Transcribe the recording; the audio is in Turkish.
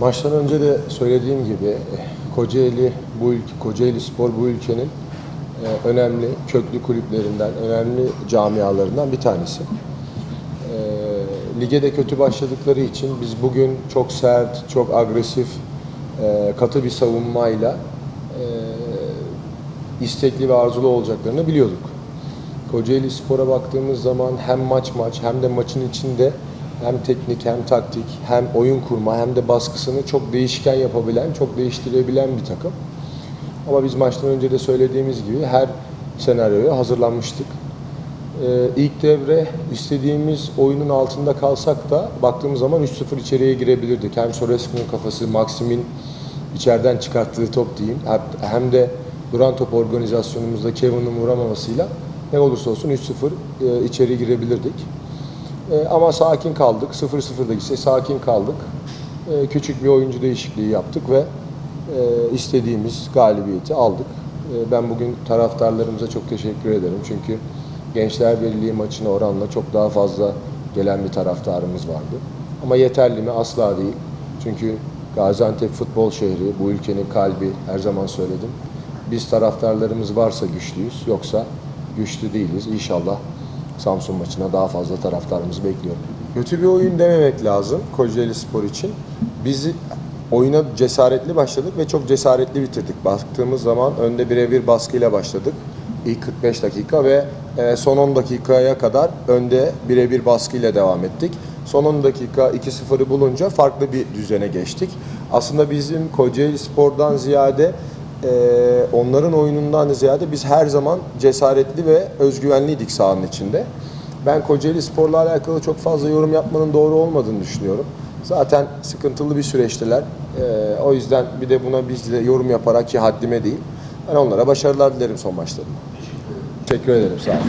Maçtan önce de söylediğim gibi Kocaeli bu ülke, Kocaeli Spor bu ülkenin eh, önemli köklü kulüplerinden, önemli camialarından bir tanesi. Eh, Lige de kötü başladıkları için biz bugün çok sert, çok agresif, eh, katı bir savunmayla istekli ve arzulu olacaklarını biliyorduk. Kocaeli Spor'a baktığımız zaman hem maç maç hem de maçın içinde hem teknik hem taktik hem oyun kurma hem de baskısını çok değişken yapabilen, çok değiştirebilen bir takım. Ama biz maçtan önce de söylediğimiz gibi her senaryoya hazırlanmıştık. Ee, ilk devre istediğimiz oyunun altında kalsak da baktığımız zaman 3-0 içeriye girebilirdik. Hem Sorescu'nun kafası, Maxim'in içeriden çıkarttığı top diyeyim hem- de duran top organizasyonumuzda Kevin'in vuramamasıyla ne olursa olsun 3-0 e, içeri girebilirdik. E, ama sakin kaldık. 0-0'da gitse sakin kaldık. E, küçük bir oyuncu değişikliği yaptık ve e, istediğimiz galibiyeti aldık. E, ben bugün taraftarlarımıza çok teşekkür ederim. Çünkü Gençler Birliği maçına oranla çok daha fazla gelen bir taraftarımız vardı. Ama yeterli mi? Asla değil. Çünkü Gaziantep futbol şehri, bu ülkenin kalbi her zaman söyledim. Biz taraftarlarımız varsa güçlüyüz, yoksa güçlü değiliz. İnşallah Samsun maçına daha fazla taraftarımızı bekliyorum. Kötü bir oyun dememek lazım Kocaeli Spor için. Biz oyuna cesaretli başladık ve çok cesaretli bitirdik. Baktığımız zaman önde birebir baskıyla başladık. İlk 45 dakika ve e, son 10 dakikaya kadar önde birebir baskıyla devam ettik. Son 10 dakika 2-0'ı bulunca farklı bir düzene geçtik. Aslında bizim Kocaeli Spor'dan ziyade e, onların oyunundan ziyade biz her zaman cesaretli ve özgüvenliydik sahanın içinde. Ben Kocaeli Spor'la alakalı çok fazla yorum yapmanın doğru olmadığını düşünüyorum. Zaten sıkıntılı bir süreçtiler. E, o yüzden bir de buna biz de yorum yaparak ki haddime değil. Ben onlara başarılar dilerim son maçlarında. Teşekkür ederim. Sağ olun.